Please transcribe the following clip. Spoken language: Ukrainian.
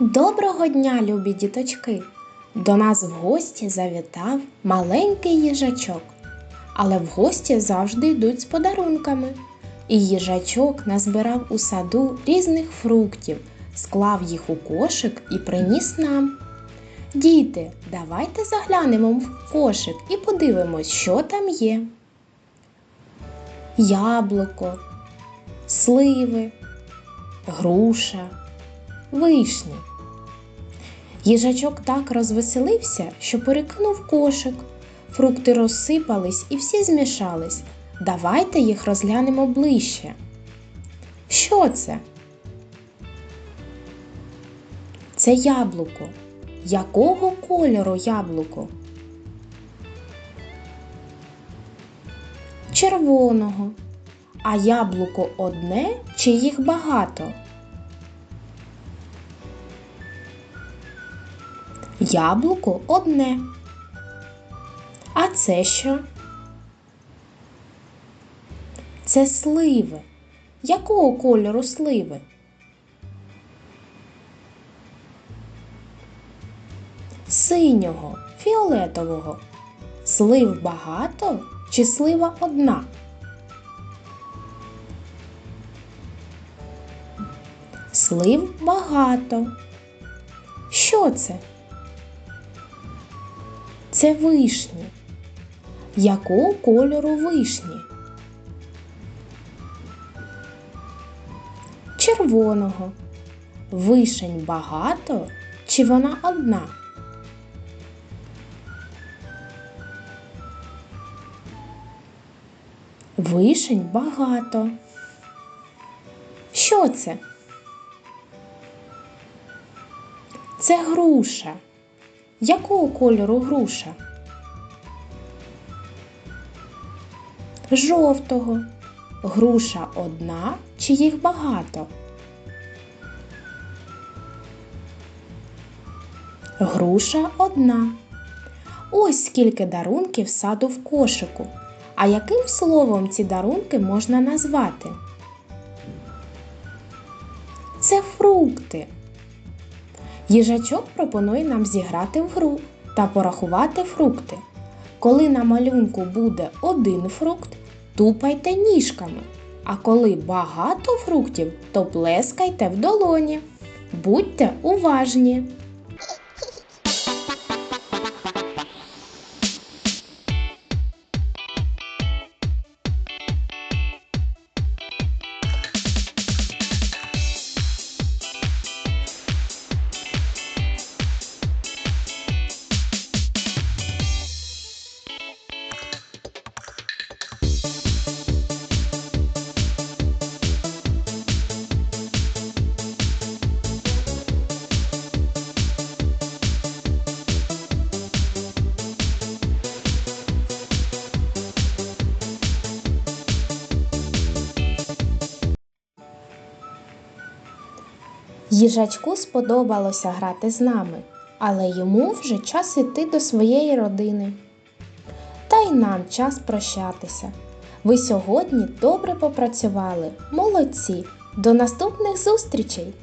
Доброго дня, любі діточки! До нас в гості завітав маленький їжачок. Але в гості завжди йдуть з подарунками. І їжачок назбирав у саду різних фруктів, склав їх у кошик і приніс нам. Діти, давайте заглянемо в кошик і подивимось, що там є. Яблуко, сливи, груша, вишні. Їжачок так розвеселився, що перекинув кошик. Фрукти розсипались і всі змішались. Давайте їх розглянемо ближче. Що це? Це яблуко. Якого кольору яблуко? Червоного. А яблуко одне чи їх багато? Яблуко одне. А це що? Це сливи. Якого кольору сливи? Синього, фіолетового. Слив багато чи слива одна? Слив багато. Що це? Це вишні. Якого кольору вишні? Червоного. Вишень багато чи вона одна? Вишень багато. Що це? Це груша. Якого кольору груша? Жовтого. Груша одна чи їх багато? Груша одна. Ось скільки дарунків саду в кошику. А яким словом ці дарунки можна назвати? Це фрукти. Їжачок пропонує нам зіграти в гру та порахувати фрукти. Коли на малюнку буде один фрукт, тупайте ніжками. А коли багато фруктів, то плескайте в долоні. Будьте уважні! Їжачку сподобалося грати з нами, але йому вже час іти до своєї родини. Та й нам час прощатися. Ви сьогодні добре попрацювали, молодці! До наступних зустрічей!